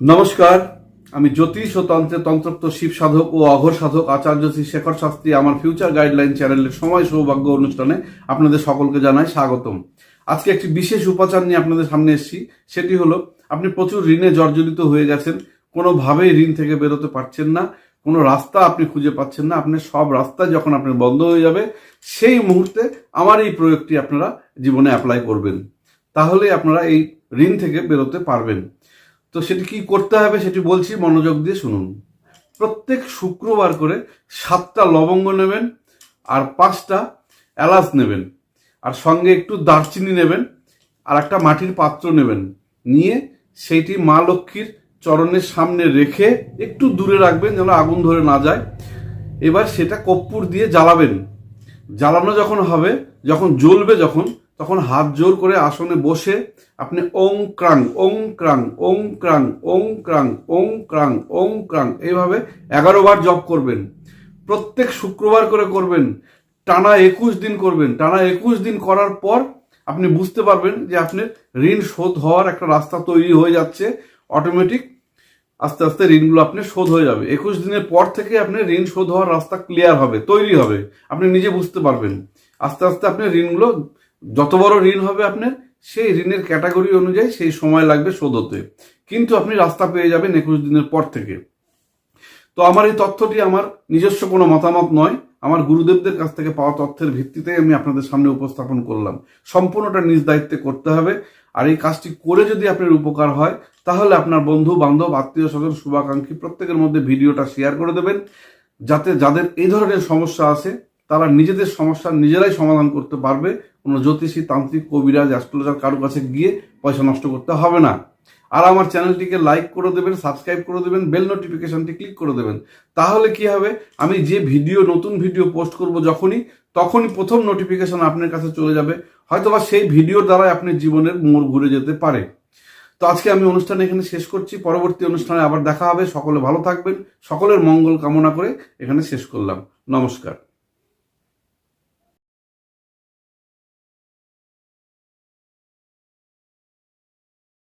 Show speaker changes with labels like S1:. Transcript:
S1: নমস্কার, আমি জ্যোতিষ ও তন্ত্রে তন্ত্রত্ব শিব সাধক ও অঘর সাধক আচার্য শ্রী শেখর শাস্ত্রী আমার ফিউচার গাইডলাইন চ্যানেলের সময় সৌভাগ্য অনুষ্ঠানে আপনাদের সকলকে জানাই স্বাগতম। আজকে একটি বিশেষ উপাচার নিয়ে আপনাদের সামনে এসেছি, সেটি হলো, আপনি প্রচুর ঋণে জর্জরিত হয়ে গেছেন, কোনোভাবেই ঋণ থেকে বেরোতে পারছেন না, কোনো রাস্তা আপনি খুঁজে পাচ্ছেন না আপনার সব রাস্তা যখন আপনার বন্ধ হয়ে যাবে, সেই মুহূর্তে আমার এই প্রয়োগটি আপনারা জীবনে অ্যাপ্লাই করবেন। তাহলে আপনারা এই ঋণ থেকে বেরোতে পারবেন। তো সেটি কি করতে হবে সেটি বলছি, মনোযোগ দিয়ে শুনুন। প্রত্যেক শুক্রবার করে সাতটা লবঙ্গ নেবেন আর পাঁচটা এলাচ নেবেন। আর সঙ্গে একটু দারচিনি নেবেন আর একটা মাটির পাত্র নেবেন। নিয়ে সেইটি মা লক্ষ্মীর চরণের সামনে রেখে একটু দূরে রাখবেন যেন আগুন ধরে না যায়। এবার সেটা কর্পূর দিয়ে জ্বালাবেন। জ্বালানো যখন হবে, যখন জ্বলবে যখন তখন হাত জোর করে আসনে বসে আপনি ওং ক্রাং ওং ক্রাং ওং ক্রাং ওং ক্রাং ওং ক্রাং ওং ক্রাং এইভাবে এগারো বার জপ করবেন। প্রত্যেক শুক্রবার করে করবেন। টানা একুশ দিন করবেন। টানা একুশ দিন করার পর আপনি বুঝতে পারবেন যে আপনার ঋণ শোধ হওয়ার একটা রাস্তা তৈরি হয়ে যাচ্ছে। অটোমেটিক আস্তে আস্তে ঋণগুলো আপনি শোধ হয়ে যাবে। একুশ দিনের পর থেকে আপনি ঋণ শোধ হওয়ার রাস্তা ক্লিয়ার হবে, তৈরি হবে। আপনি নিজে বুঝতে পারবেন। আস্তে আস্তে আপনি ঋণগুলো যত বড় ঋণ হবে আপনার, সেই ঋণের ক্যাটাগরি অনুযায়ী সেই সময় লাগবে শোধ হতে। কিন্তু আপনি রাস্তা পেয়ে যাবেন একুশ দিনের পর থেকে। তো আমার এই তথ্যটি আমার নিজস্ব কোনো মতামত নয়। আমার গুরুদেবদের কাছ থেকে পাওয়া তথ্যের ভিত্তিতে আমি আপনাদের সামনে উপস্থাপন করলাম। সম্পূর্ণটা নিজ দায়িত্বে করতে হবে। আর এই কাজটি করে যদি আপনার উপকার হয়, তাহলে আপনার বন্ধু, বান্ধব, আত্মীয় স্বজন, শুভাকাঙ্ক্ষী প্রত্যেকের মধ্যে ভিডিওটা শেয়ার করে দেবেন। যাতে যাদের এই ধরনের সমস্যা আছে তারা নিজেদের সমস্যা নিজেরাই সমাধান করতে পারবে। কোনো জ্যোতিষী, তান্ত্রিক, কবিরাজ, অ্যাস্ট্রোলজার কারও কাছে গিয়ে পয়সা নষ্ট করতে হবে না। আর আমার চ্যানেলটিকে লাইক করে দেবেন, সাবস্ক্রাইব করে দেবেন, বেল নোটিফিকেশনটি ক্লিক করে দেবেন। তাহলে কি হবে? আমি যে ভিডিও, নতুন ভিডিও পোস্ট করব যখনই, তখনই প্রথম নোটিফিকেশন আপনার কাছে চলে যাবে। হয়তোবা সেই ভিডিওর দ্বারাই আপনার জীবনের মোড় ঘুরে যেতে পারে। তো আজকে আমি অনুষ্ঠান এখানে শেষ করছি। পরবর্তী অনুষ্ঠানে আবার দেখা হবে। সকলে ভালো থাকবেন। সকলের মঙ্গল কামনা করে এখানে শেষ করলাম। নমস্কার।